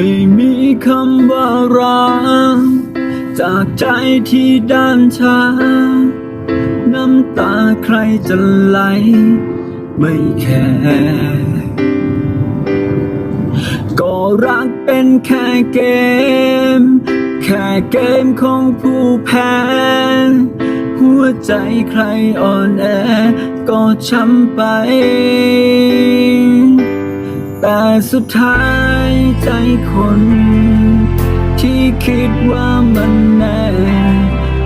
ไม่มีคำว่ารักจากใจที่ด้านชา น้ำตาใครจะไหล ไม่แคร์ก็รักเป็นแค่เกม แค่เกมของผู้แพ้ หัวใจใครอ่อนแอ ก็ช้ำไป แต่สุดท้าย ใจคน ที่คิดว่ามันแน่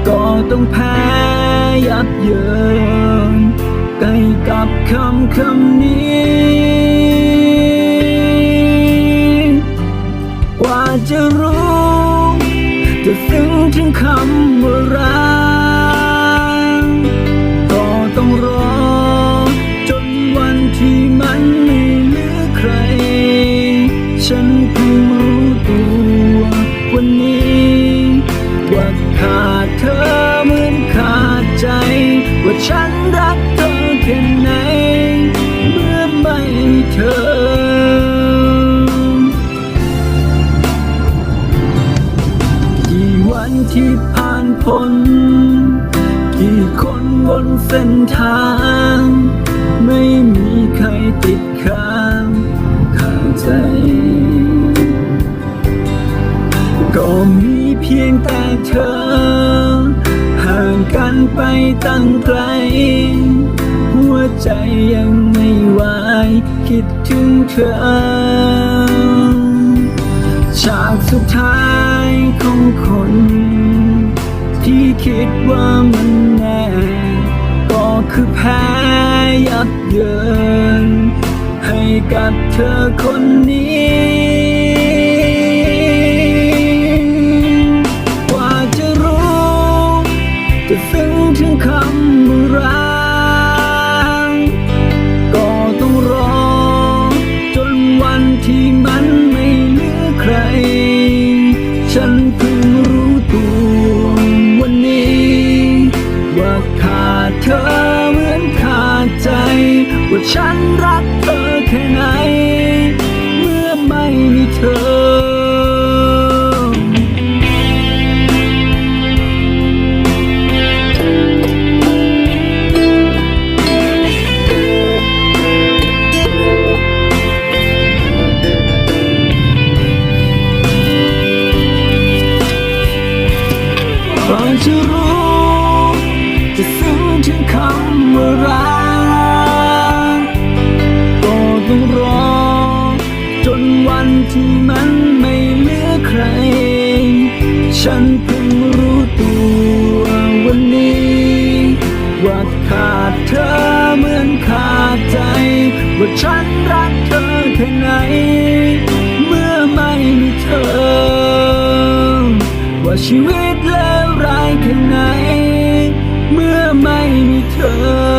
ก็ต้องแพ้ยับเยินใกล้กับคำคำนี้ กว่าจะรู้จะซึ้งถึงคำว่ารักก็ต้องรอ ว่าขาดเธอเหมือนขาดใจ ว่าฉันรักเธอแค่ไหน เมื่อไม่มีเธอกี่วันที่ผ่านพ้นกี่คนบนเส้นทาง ก็มีเพียงแต่เธอ ห่างกันไปตั้งไกล หัวใจยังไม่ไหวคิดถึงเธอ ฉากสุดท้ายของคน ที่คิดว่ามันแน่ก็คือแพ้ยับเยิน ให้กับเธอคนนี้ มี ที่มันไม่เหลือใคร ฉันเพิ่งรู้ตัววันนี้ ว่าขาดเธอเหมือนขาดใจ ว่าฉันรักเธอแค่ไหน เมื่อไม่มีเธอ ว่าชีวิตเลวร้ายแค่ไหน เมื่อไม่มีเธอ